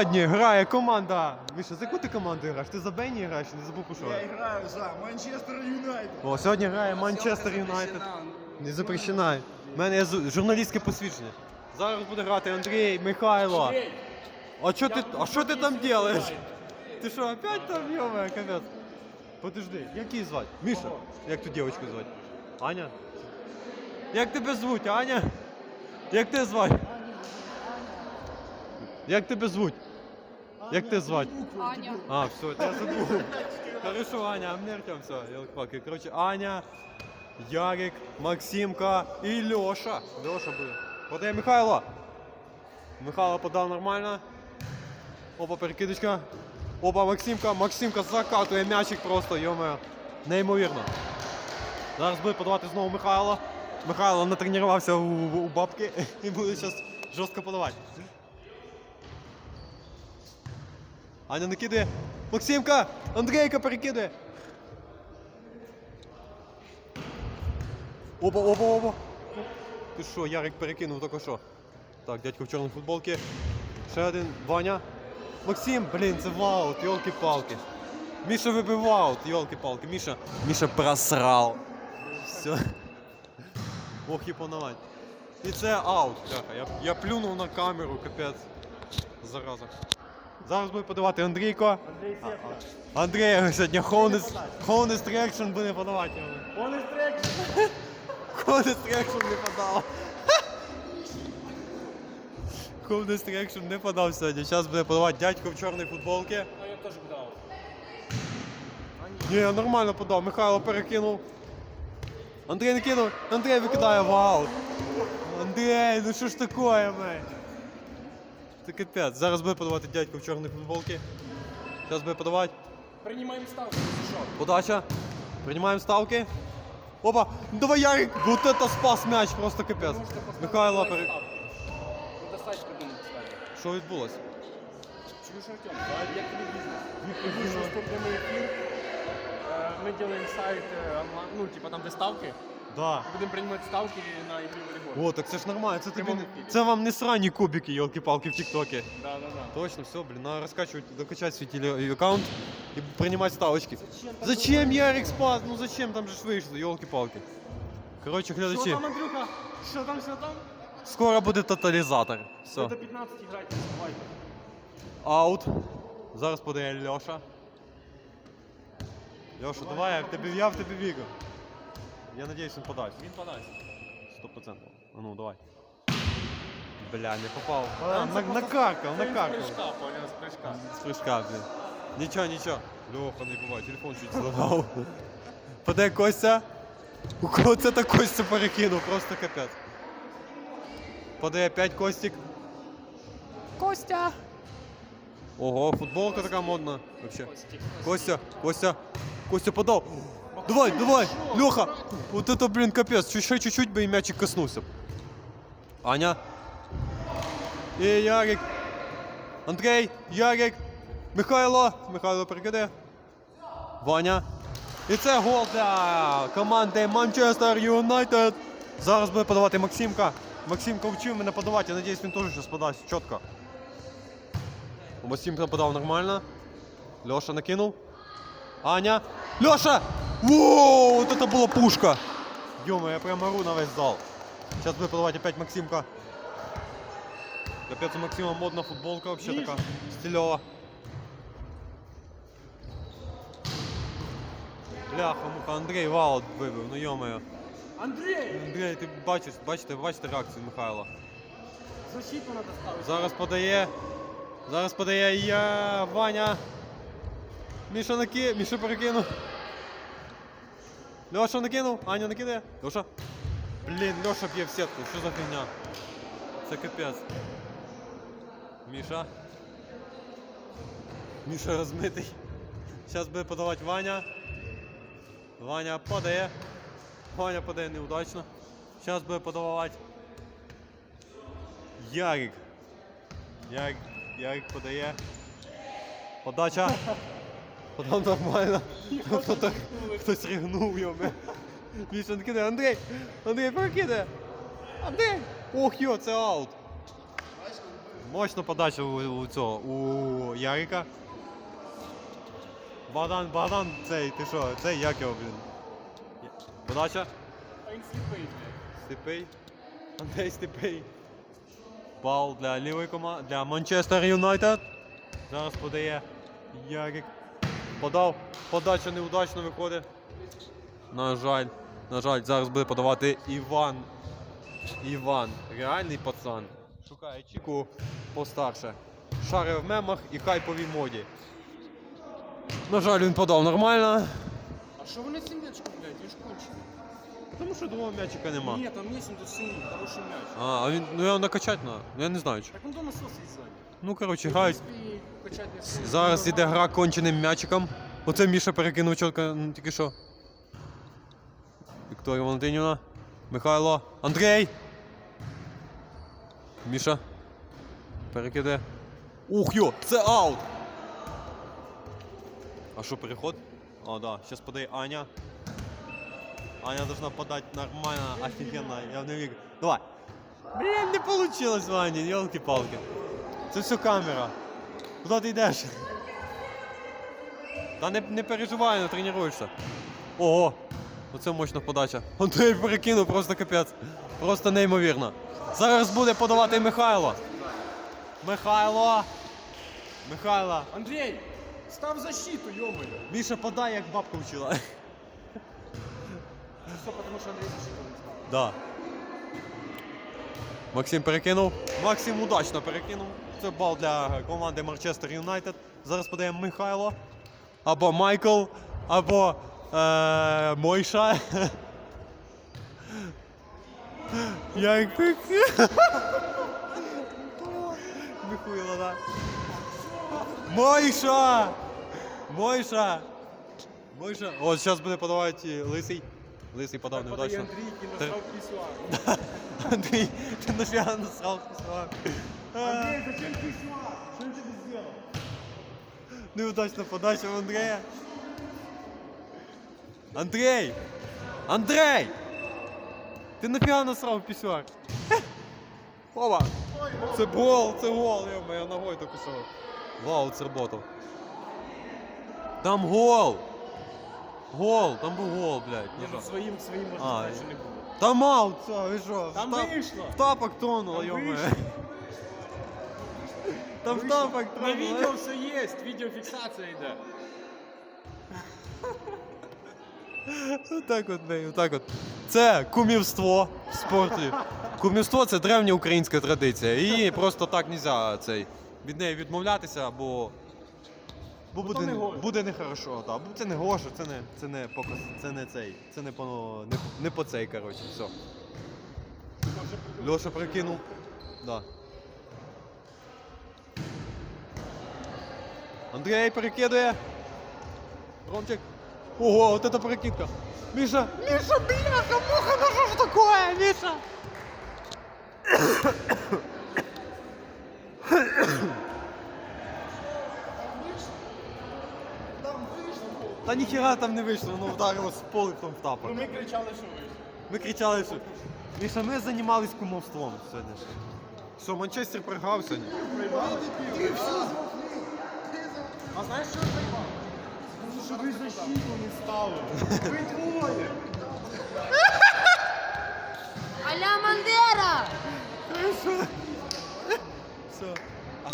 Сьогодні грає команда. Міша, за яку ти команду граєш? Ти за Бенні граєш? Не забув про що? Я играю за Манчестер Юнайтед. О, сьогодні грає Манчестер Юнайтед. Не запрещена. У мене є журналістське посвідчення. Зараз буде грати Андрій Михайло. А що ти, а що ти там робиш? Ти що, опять там, йома, капець? Подожди, як її звати? Міша, як ту дівчинку звати? Аня? Як тебе звуть, Аня? Як тебе звати? Як тебе звуть? Як тебе звати? Аня. А, все, я забыл. Хорошо, Аня, а мне Артем, все, елки Короче, Аня, Ярик, Максимка и Леша. Леша буде. Подає Михайло. Михайло подав нормально. Опа, перекидочка. Опа, Максимка. Максимка закатує м'ячик просто, йоме. Неймовірно. Зараз буде подавати знову Михайло. Михайло натренувався у, у бабки і буде зараз жорстко подавати. Аня накидає. Максимка! Андрейка перекидає. Опа, опа, опа. Ти що, Ярик перекинув тільки що. Так, дядько в чорній футболці. Ще один. Ваня. Максим, блін, це ваут, йолки-палки. Міша вибив аут, йолки-палки. Міша. Міша просрав. Все. Ох і панавать. І це аут. Я, я плюнув на камеру, капець. Зараза. Зараз буде подавати Андрійко. Андрій сьогодні Honest, Reaction буде подавати. Honest Reaction. Honest Reaction не подав. Honest Reaction не подав сьогодні. Зараз буде подавати дядько в чорній футболці. А я тоже дал. Ні, нормально подав. Михайло перекинув. Андрій не кинув. Андрій викидає в аут. Андрій, ну що ж таке, мей? Це капець. Зараз буде подавати дядько в чорній футболці. Зараз буде подавати. Принимаем ставку, если что. Подача. Принимаем ставки. Опа, ну давай Ярик, вот это спас мяч, просто капець. Михайло, пере... Ну, достать придумать ставку. що відбулося? Чуешь, Артем, да, я телевизор. Вышел что прямой эфир. Э, Мы делаем сайт э, онлайн, ну, типа там доставки. Да. Будем принимать ставки на игры волейбол. О, так це ж нормально, це тобі Прямому не... ефірі. Це вам не срані кубики, елки-палки в ТикТоке. Да, да, да. Точно, все, блин, надо раскачивать, докачать свой теле- аккаунт и принимать ставочки. Зачем Ярик спас? Ну зачем? Там же ж вийшло, елки-палки. Короче, Что глядачі, там, Андрюха? Что там, что там? скоро буде тоталізатор. Все. До 15 играть, не забывайте. Аут. Зараз подає Льоша. Льоша, давай, я в тебе, я в тебе вірю. Я надіюсь, він подасть. Він подасть. Сто процентов. А ну, давай. Бля, не попав. А, на, накаркав, З накаркав. прыжка, понял, з прыжка. З прыжка, блін. Нічого, нічого. Льоха, не буває, телефон чуть зламав. Подай Костя. У кого це так Костя перекинув, просто капець. Подає 5 Костік. Костя. Ого, футболка така модна. Вообще. Костя, Костя, Костя подал. Давай, давай, Леха. Вот это, блин, капец. Чуть-чуть бы и мячик коснулся. Аня. И Ярик. Андрей, Ярик. Михайло. Михайло перекиде. Ваня. І це гол для команди Манчестер Юнайтед. Зараз буде подавати Максимка. Максимка вчив мене подавати. Я надіюсь, він теж зараз подасть чітко. Максим подав нормально. Леша накинул. Аня. Леша! Воу, вот это была пушка! Ё я прям ору на весь зал. Сейчас будет подавать опять Максимка. Капец, у Максима модна футболка вообще такая стилева. Бляха, муха, Андрей ваут вибив, ну ё-моё. Андрей! Андрей, ти бачиш, бачите, бачите реакцію Михайла. Защиту надо ставить. Зараз подає. Зараз подає я Ваня. Міша наки... Міша перекинув. Льоша накинув. Аня накидає. Льоша. Блін, Льоша б'є в сітку. Що за фігня? Це капець. Міша. Міша розмитий. Зараз буде подавати Ваня. Ваня подає. Ваня подає неудачно. Зараз буде подавати. Ярик. Ярик, Ярик подає. Подача. Подав нормально. Хто-то- Хтось рігнув його. Міша не кидає. Андрій! Андрій перекидає! Андрій! Ох йо, це аут. Мощна подача у, у цього, у Ярика. Богдан, Богдан, цей, ти що, цей як його, блін? Подача. А він сліпий. Андрей Степий. Бал для лівої команди, для Манчестер Юнайтед. Зараз подає Ярик. Подав. Подача неудачно виходить. На жаль, на жаль, зараз буде подавати Іван. Іван. Реальний пацан. Шукає чіку постарше. Шари в мемах і хайповій моді. На жаль, він подав нормально. А що вони цим м'ячком, блядь? Він ж кончений. Тому що другого м'ячика нема. Ні, там є тут синій, хороший м'яч. А, а він, ну його накачать на. Я не знаю. чи. Так он до насоса і ззаді. Ну, коротше, грають. Зараз іде гра конченим м'ячиком. Оце Міша перекинув чітко тільки що. Вікторія Валентинівна. Михайло. Андрій! Міша. Перекиде. Ух йо! Це аут! А що, переход? А, да. Зараз подає Аня. Аня должна подати нормально, офігенно. Я не вірю. Давай. Блін, не получилось, Ваня, елки-палки. Це все камера. Куди ти йдеш? Та не, не переживай, не тренуєшся. Ого! Оце мощна подача. Андрій перекинув, просто капець. Просто неймовірно. Зараз буде подавати Михайло. Михайло! Михайло! Андрій, став защиту, йомаю. Міша подай, як бабка вчила. Все, тому що Андрій защиту не став. Да. Максим перекинув. Максим удачно перекинув. Це бал для команди Манчестер Юнайтед. Зараз подає Михайло. Або Майкл, або е, Мойша. Як ти? Михайло, да. Мойша! Мойша! Мойша. О, зараз буде подавати Лисий. Лисий подав неудачно. Андрій, Ти- насрав пісюар. Андрій, ти нафіга насрав після. Андрій, зачем пісюар? Що він тобі зробив? Неудачна подача в Андрея. Андрей! Андрей! Ти нафіга насрав пісюар? Опа! Це гол, це гол, я ногою тільки що. Вау, це работав. Там гол! Гол, там був гол, блядь. Ні, ну своїм, своїм А, можна сказати, що не було. Там аут, все, ви що? Там в тап- вийшло. В тапок тонуло, Там йоме. вийшло. Там в тапок На відео все є, відеофіксація йде. Отак от, бей, отак от. Це кумівство в спорті. Кумівство це древня українська традиція. І просто так не можна цей, від неї відмовлятися, бо. Бо буде, не гоже. буде нехорошо, так. Бо це не гоше, це не, це не показ, це не цей, це не по, не, не по цей, коротше, все. Льоша прикинув. Да. Андрій перекидує. Ромчик. Ого, вот это прокидка. Миша, Миша, бляха, муха, ну что ж такое, Миша? Та ніхера там не вийшло, воно вдарило з поли в тапок. Ну ми кричали, що вийшло. Ми кричали, що Міша, ми займалися кумовством сьогодні. Що, Манчестер програв сьогодні? А знаєш, що заїбав? Тому що ви защиту не ставили. Ви двоє. Аля Мандера!